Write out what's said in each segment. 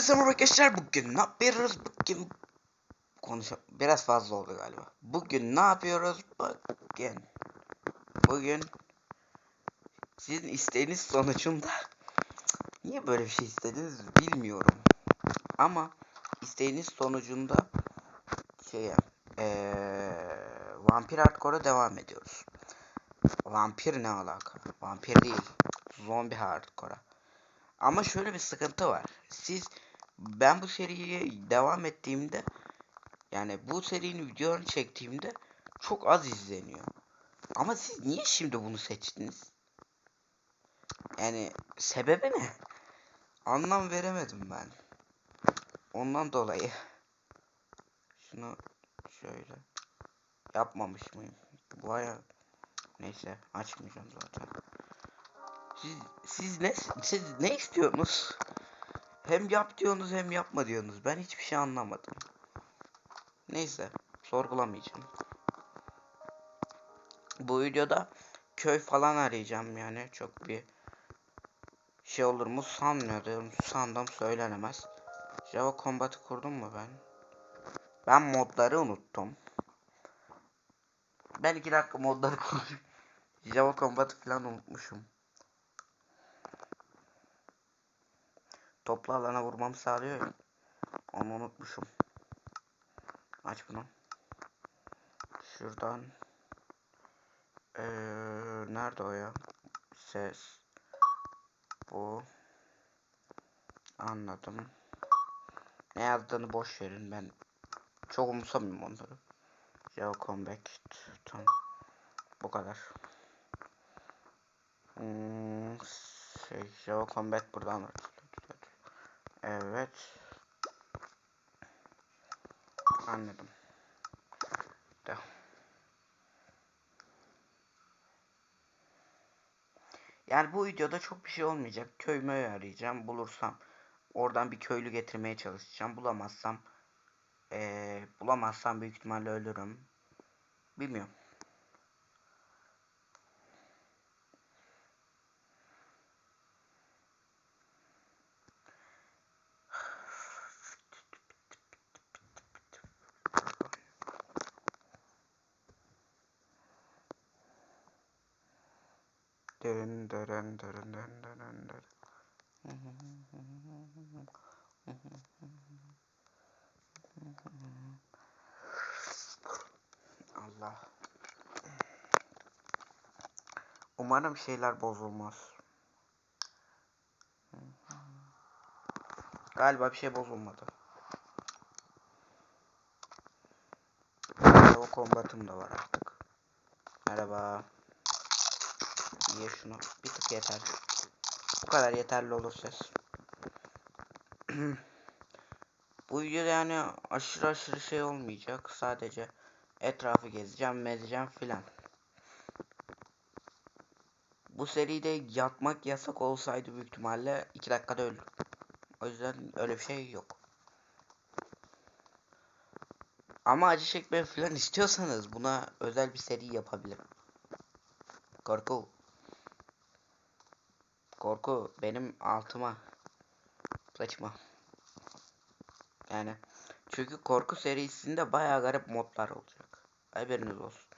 Hepinize merhaba arkadaşlar. Bugün ne yapıyoruz? Bugün konuşa biraz fazla oldu galiba. Bugün ne yapıyoruz? Bugün bugün sizin isteğiniz sonucunda niye böyle bir şey istediniz bilmiyorum. Ama isteğiniz sonucunda şeye ee, vampir hardcore'a devam ediyoruz. Vampir ne alaka? Vampir değil. Zombi hardcore'a. Ama şöyle bir sıkıntı var. Siz ben bu seriye devam ettiğimde yani bu serinin videolarını çektiğimde çok az izleniyor. Ama siz niye şimdi bunu seçtiniz? Yani sebebi ne? Anlam veremedim ben. Ondan dolayı. Şunu şöyle yapmamış mıyım? Baya neyse açmayacağım zaten. Siz, siz ne siz ne istiyorsunuz? Hem yap diyorsunuz hem yapma diyorsunuz. Ben hiçbir şey anlamadım. Neyse sorgulamayacağım. Bu videoda köy falan arayacağım yani çok bir şey olur mu sanmıyordum. Sandım söylenemez. Java Combat'ı kurdum mu ben? Ben modları unuttum. Ben iki dakika modları kurdum. Java Combat'ı falan unutmuşum. Toplu alana vurmamı sağlıyor ya. Onu unutmuşum. Aç bunu. Şuradan. Ee, nerede o ya? Ses. Bu. Anladım. Ne yazdığını boş verin ben. Çok umursamıyorum onları. Java comeback. Tamam. Bu kadar. Hmm, şey, Java comeback buradan var. Evet. Anladım. Devam. Yani bu videoda çok bir şey olmayacak. Köyümü arayacağım. Bulursam oradan bir köylü getirmeye çalışacağım. Bulamazsam ee, bulamazsam büyük ihtimalle ölürüm. Bilmiyorum. Umarım şeyler bozulmaz. Galiba bir şey bozulmadı. O kombatım da var artık. Merhaba. Ye şunu. Bir tık yeter. Bu kadar yeterli olur ses. Bu videoda yani aşırı aşırı şey olmayacak. Sadece etrafı gezeceğim, mezeceğim filan. Bu seride yatmak yasak olsaydı büyük ihtimalle 2 dakikada ölür. O yüzden öyle bir şey yok. Ama acı çekme falan istiyorsanız buna özel bir seri yapabilirim. Korku. Korku benim altıma. Saçma. Yani çünkü korku serisinde bayağı garip modlar olacak. Haberiniz olsun.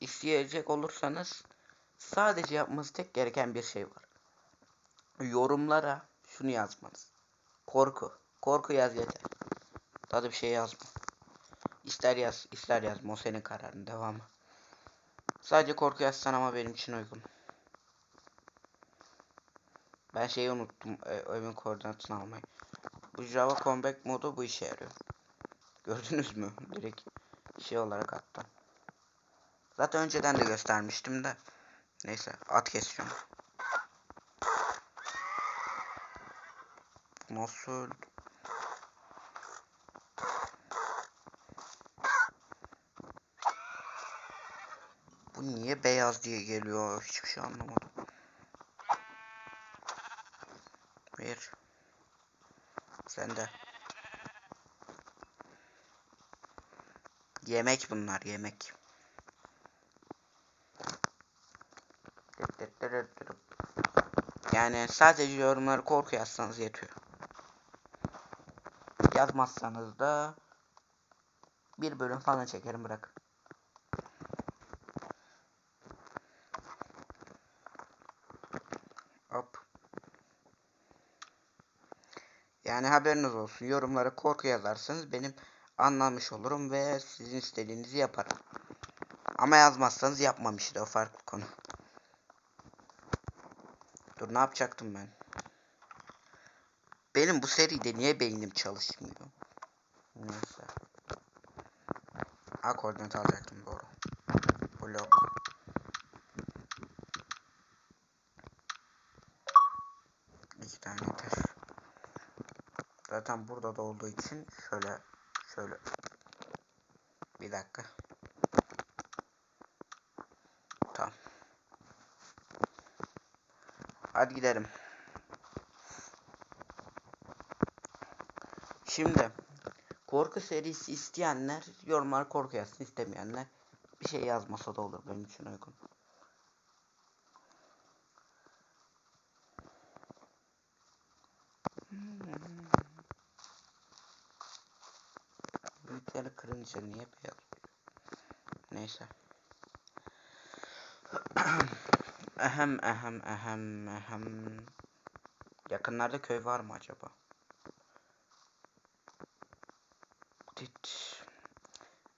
İsteyecek olursanız sadece yapması tek gereken bir şey var. Yorumlara şunu yazmanız. Korku. Korku yaz yeter. Daha da bir şey yazma. İster yaz, ister yazma. O senin kararın. Devamı. Sadece korku yazsan ama benim için uygun. Ben şeyi unuttum. E, oyun koordinatını almayı. Bu Java Comeback modu bu işe yarıyor. Gördünüz mü? Direkt şey olarak attım. Zaten önceden de göstermiştim de. Neyse at kesiyorum. Nasıl? Bu niye beyaz diye geliyor? Hiçbir şey anlamadım. Bir. Sen de. Yemek bunlar yemek. Yani sadece yorumları korku yazsanız yetiyor. yazmazsanız da bir bölüm falan çekerim bırak. Hop. Yani haberiniz olsun. Yorumlara korku yazarsanız benim anlamış olurum ve sizin istediğinizi yaparım. Ama yazmazsanız yapmam o farklı konu. Ne yapacaktım ben? Benim bu seride niye beynim çalışmıyor? Neyse. Ha koordinat alacaktım doğru. Blok. İki tane yeter. Zaten burada da olduğu için şöyle şöyle bir dakika. Hadi gidelim. Şimdi korku serisi isteyenler yorumlar korku yazsın istemeyenler bir şey yazmasa da olur benim için uygun. Büyükleri kırınca niye beyaz? Neyse. Ehem ehem ehem ehem. Yakınlarda köy var mı acaba?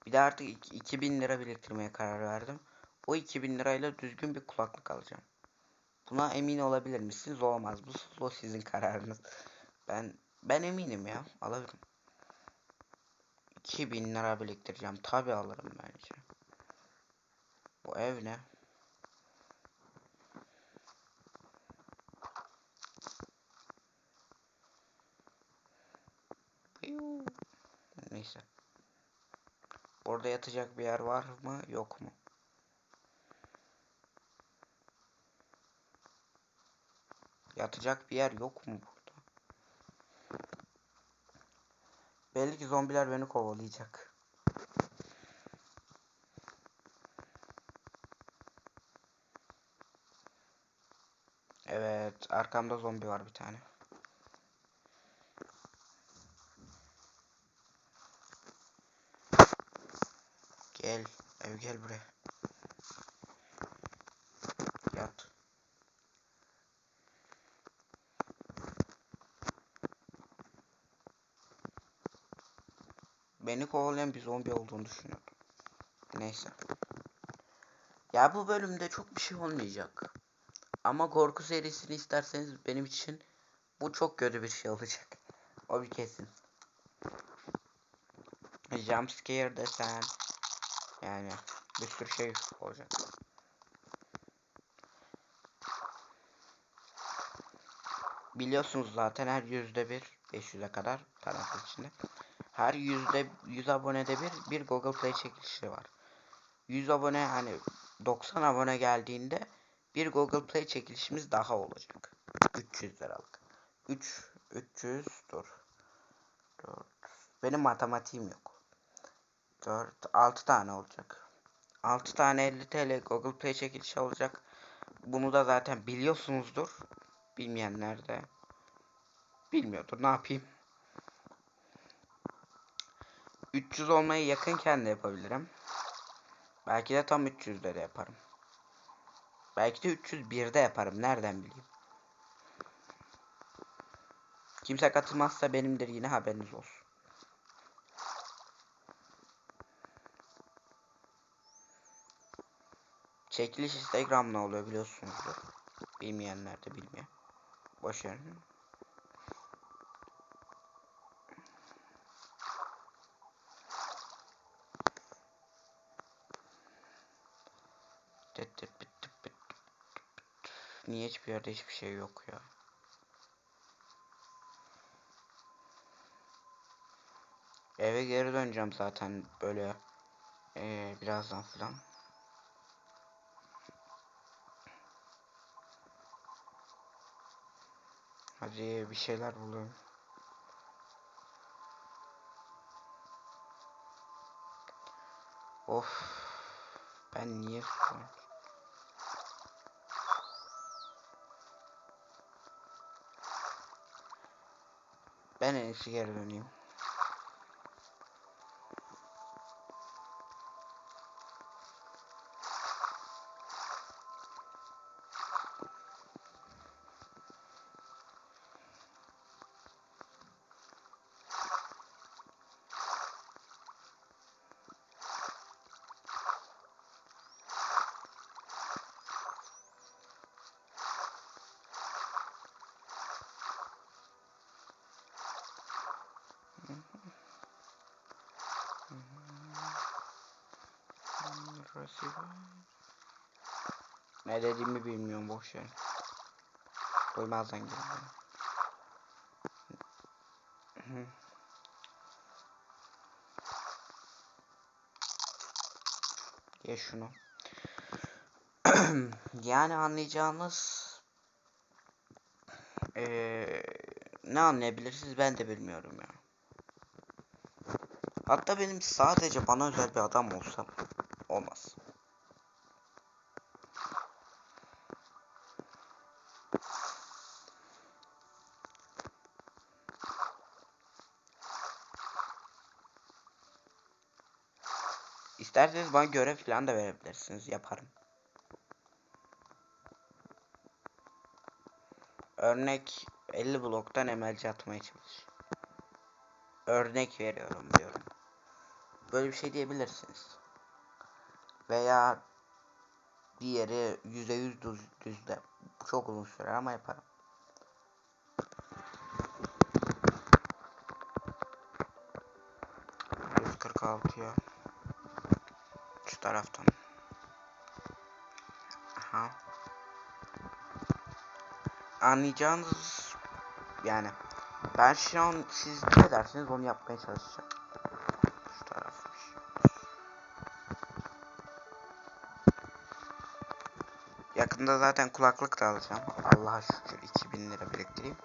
Bir de artık iki- 2000 lira biriktirmeye karar verdim. O 2000 lirayla düzgün bir kulaklık alacağım. Buna emin olabilir misiniz? Olamaz. Bu o sizin kararınız. Ben ben eminim ya. Alırım. 2000 lira biriktireceğim. Tabi alırım bence. Bu ev ne? Neyse. Orada yatacak bir yer var mı? Yok mu? Yatacak bir yer yok mu burada? Belli ki zombiler beni kovalayacak. Evet, arkamda zombi var bir tane. Gel, gel buraya. Yat. Beni kovalayan bir zombi olduğunu düşünüyordum. Neyse. Ya bu bölümde çok bir şey olmayacak. Ama korku serisini isterseniz benim için bu çok kötü bir şey olacak. O bir kesin. Jump scare desen yani bir sürü şey olacak. Biliyorsunuz zaten her yüzde bir 500'e kadar parantez içinde. Her yüzde 100 abonede bir bir Google Play çekilişi var. 100 abone hani 90 abone geldiğinde bir Google Play çekilişimiz daha olacak. 300 liralık. 3 300 dur. 4 Benim matematiğim yok. 4 6 tane olacak. 6 tane 50 TL Google Play çekilişi olacak. Bunu da zaten biliyorsunuzdur. Bilmeyenler de bilmiyordur. Ne yapayım? 300 olmaya yakınken de yapabilirim. Belki de tam 300'de de yaparım. Belki de 301'de yaparım. Nereden bileyim? Kimse katılmazsa benimdir yine haberiniz olsun. Çekiliş Instagram'la oluyor biliyorsunuzdur. Bilmeyenler de bilmiyor. Boş verin. Niye hiçbir yerde hiçbir şey yok ya? Eve geri döneceğim zaten böyle ee, birazdan filan. Hadi bir şeyler bulalım. Of. Ben niye susuyorum? Ben en iyisi geri döneyim. Ne dediğimi bilmiyorum boş ver. Duymazdan geldim. Ye şunu. yani anlayacağınız ee, ne anlayabilirsiniz ben de bilmiyorum ya. Hatta benim sadece bana özel bir adam olsa olmaz. İsterseniz bana görev falan da verebilirsiniz. Yaparım. Örnek 50 bloktan emelci atmaya çalış. Örnek veriyorum diyorum. Böyle bir şey diyebilirsiniz. Veya diğeri %100 düz, düzde. Çok uzun sürer ama yaparım. Altıya şu taraftan. Aha. Anlayacağınız yani ben şu an siz ne dersiniz onu yapmaya çalışacağım. Yakında zaten kulaklık da alacağım. Allah'a şükür 2000 lira biriktireyim.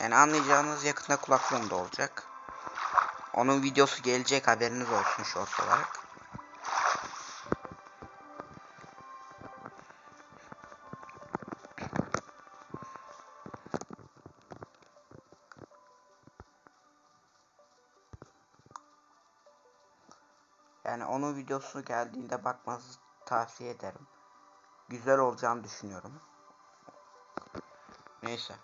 Yani anlayacağınız yakında kulaklığım da olacak. Onun videosu gelecek haberiniz olsun short olarak. Yani onun videosu geldiğinde bakmanızı tavsiye ederim. Güzel olacağını düşünüyorum. Neyse.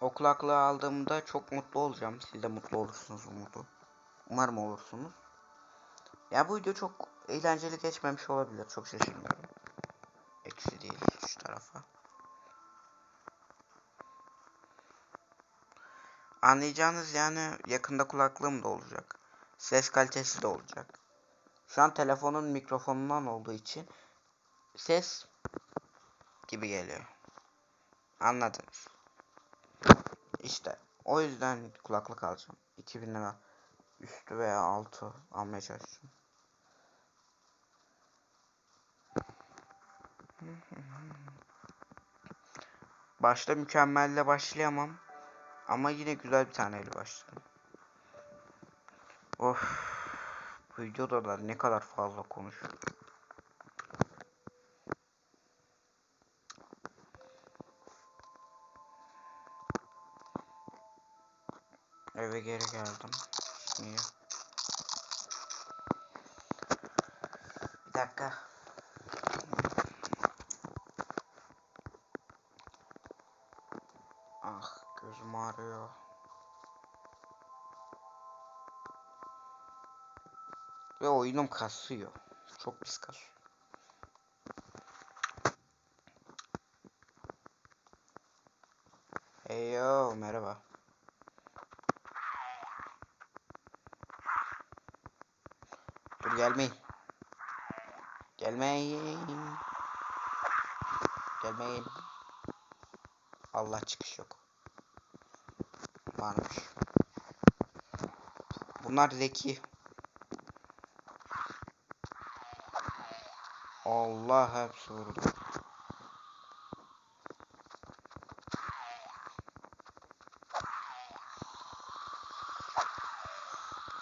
O kulaklığı aldığımda çok mutlu olacağım. Siz de mutlu olursunuz umudu. Umarım olursunuz. Ya bu video çok eğlenceli geçmemiş olabilir. Çok şaşırmıyorum. Eksi değil şu tarafa. Anlayacağınız yani yakında kulaklığım da olacak. Ses kalitesi de olacak. Şu an telefonun mikrofonundan olduğu için ses gibi geliyor. Anladınız. İşte o yüzden kulaklık alacağım. 2000 lira üstü veya altı almaya çalışacağım. Başta mükemmelle başlayamam. Ama yine güzel bir taneyle başladım. Of. Bu videoda da ne kadar fazla konuşuyor. Eve geri geldim. Niye? Bir dakika. Ah gözüm ağrıyor. Ve oyunum kasıyor. Çok pis kasıyor. Hey yo merhaba. Dur gelmeyin. Gelmeyin. Gelmeyin. Allah çıkış yok. Varmış. Bunlar zeki. Allah hepsi vurdu.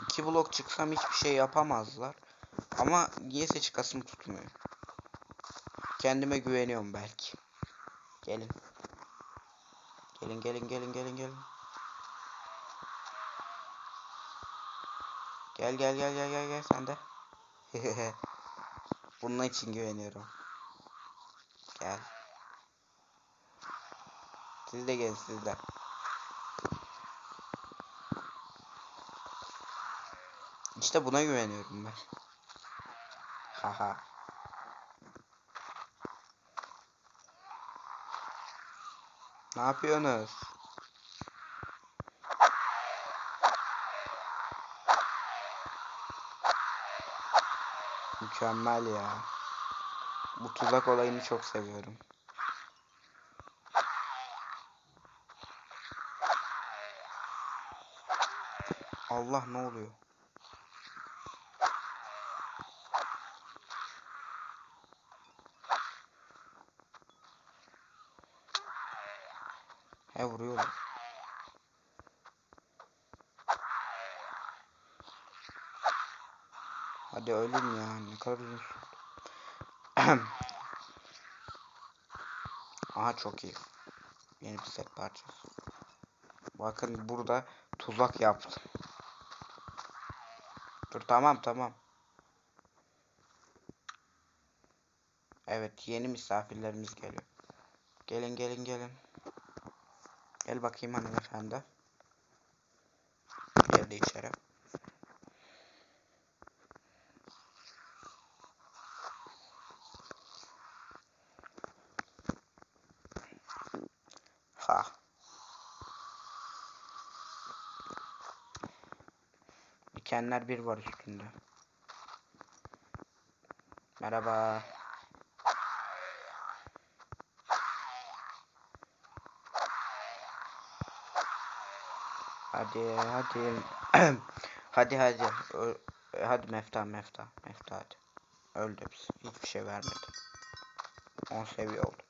İki blok çıksam hiçbir şey yapamazlar. Ama niyeyse çıkasım tutmuyor. Kendime güveniyorum belki. Gelin. Gelin gelin gelin gelin gelin. Gel gel gel gel gel gel sen de. Bunun için güveniyorum. Gel. Siz de gelin siz de. İşte buna güveniyorum ben. Haha. Ne yapıyorsunuz? Mükemmel ya. Bu tuzak olayını çok seviyorum. Allah ne oluyor? He vuruyorlar. Hadi ölüm ya ne kadar uzun. Aha çok iyi. Yeni bir set parçası. Bakın burada tuzak yaptım. Dur tamam tamam. Evet yeni misafirlerimiz geliyor. Gelin gelin gelin. Gel bakayım hanımefendi. Dikenler bir var üstünde. Merhaba. Hadi hadi. hadi hadi. Ö- hadi mefta mefta. Mefta hadi. Öldü hepsi. Hiçbir şey vermedi. 10 seviye oldu.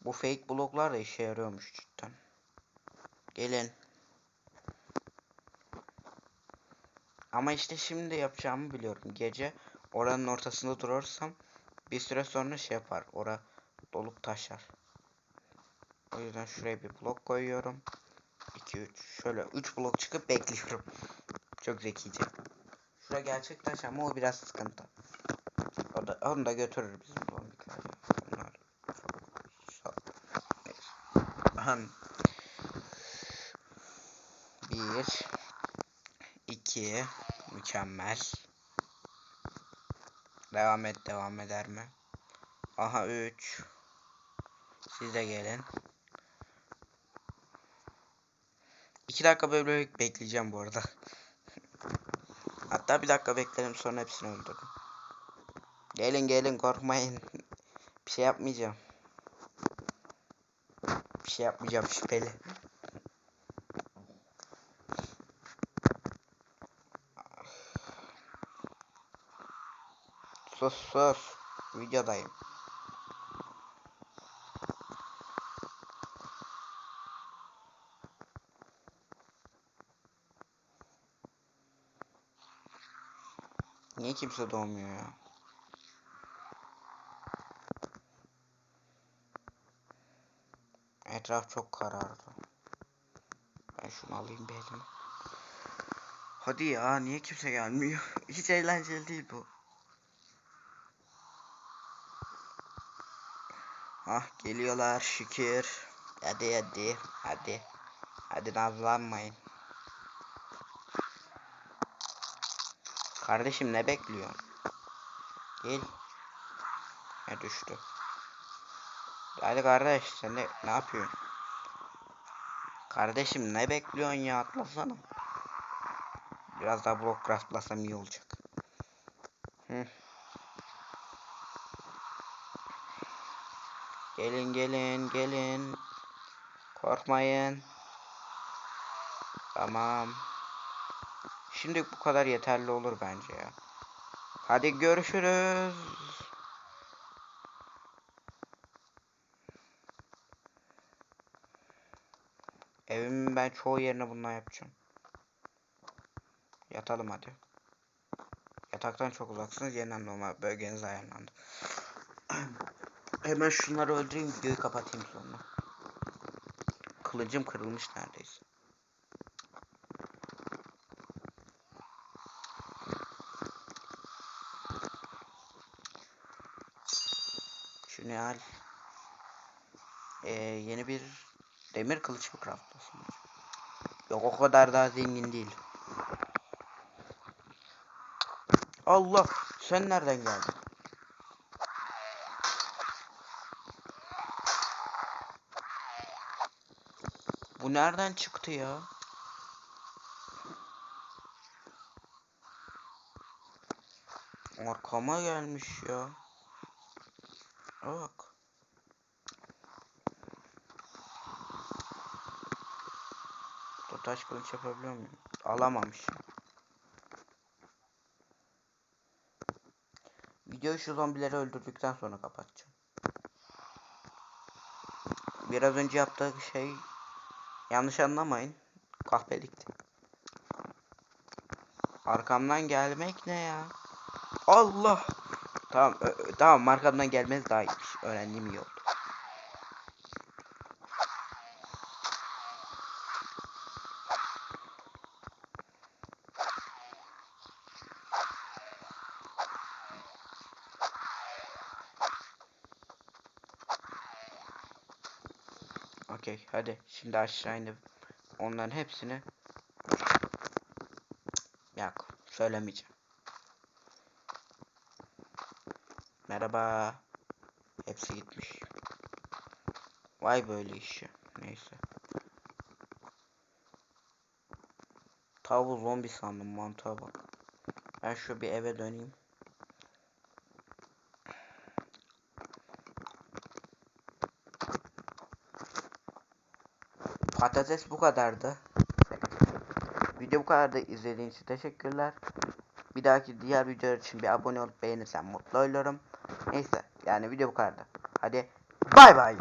Bu fake bloklar da işe yarıyormuş cidden. Gelin. Ama işte şimdi yapacağımı biliyorum. Gece oranın ortasında durursam bir süre sonra şey yapar. Ora dolup taşar. O yüzden şuraya bir blok koyuyorum. 2 3 şöyle 3 blok çıkıp bekliyorum. Çok zekice. Şura gerçek taş ama o biraz sıkıntı. O da, onu da götürür bizim zombikler. Bunlar. Sağ- neyse. Ahem. Bir. İki. Mükemmel. Devam et devam eder mi? Aha 3. Siz de gelin. 2 dakika böyle bekleyeceğim bu arada. Hatta bir dakika beklerim sonra hepsini öldürürüm. Gelin gelin korkmayın. Bir şey yapmayacağım. Bir şey yapmayacağım şüpheli. Sus sus. Videodayım. Niye kimse doğmuyor ya? Etraf çok karardı. Ben şunu alayım bir elime. Hadi ya niye kimse gelmiyor? Hiç eğlenceli değil bu. Ah geliyorlar şükür. Hadi hadi hadi. Hadi nazlanmayın. Kardeşim ne bekliyorsun? Gel. Ne düştü? Hadi kardeş sen de ne yapıyorsun? Kardeşim ne bekliyorsun ya atlasana. Biraz daha blok craftlasam iyi olacak. Hı. Gelin gelin gelin. Korkmayın. Tamam. Şimdi bu kadar yeterli olur bence ya. Hadi görüşürüz. Evimin ben çoğu yerine bundan yapacağım. Yatalım hadi. Yataktan çok uzaksınız. Yeniden normal bölgeniz ayarlandı. Hemen şunları öldüreyim videoyu kapatayım sonra. Kılıcım kırılmış neredeyse. Şunu al. Ee, yeni bir demir kılıç mı craftlasın? Yok o kadar daha zengin değil. Allah sen nereden geldin? Bu nereden çıktı ya? Arkama gelmiş ya. Bak. Taş kılıç yapabiliyor muyum? Alamamış. Videoyu şu zombileri öldürdükten sonra kapatacağım. Biraz önce yaptığı şey yanlış anlamayın. Kahpelikti. Arkamdan gelmek ne ya? Allah. Tamam, tamam arkamdan gelmez daha iyiymiş. Öğrendiğim iyi. Okey hadi şimdi aşağı inip onların hepsini Yok söylemeyeceğim. Merhaba. Hepsi gitmiş. Vay böyle işi. Neyse. Tavuğu zombi sandım mantığa bak. Ben şu bir eve döneyim. Patates bu kadardı. Video bu kadardı. İzlediğiniz için teşekkürler. Bir dahaki diğer videolar için bir abone olup beğenirsen mutlu olurum. Neyse yani video bu kadardı. Hadi bay bay.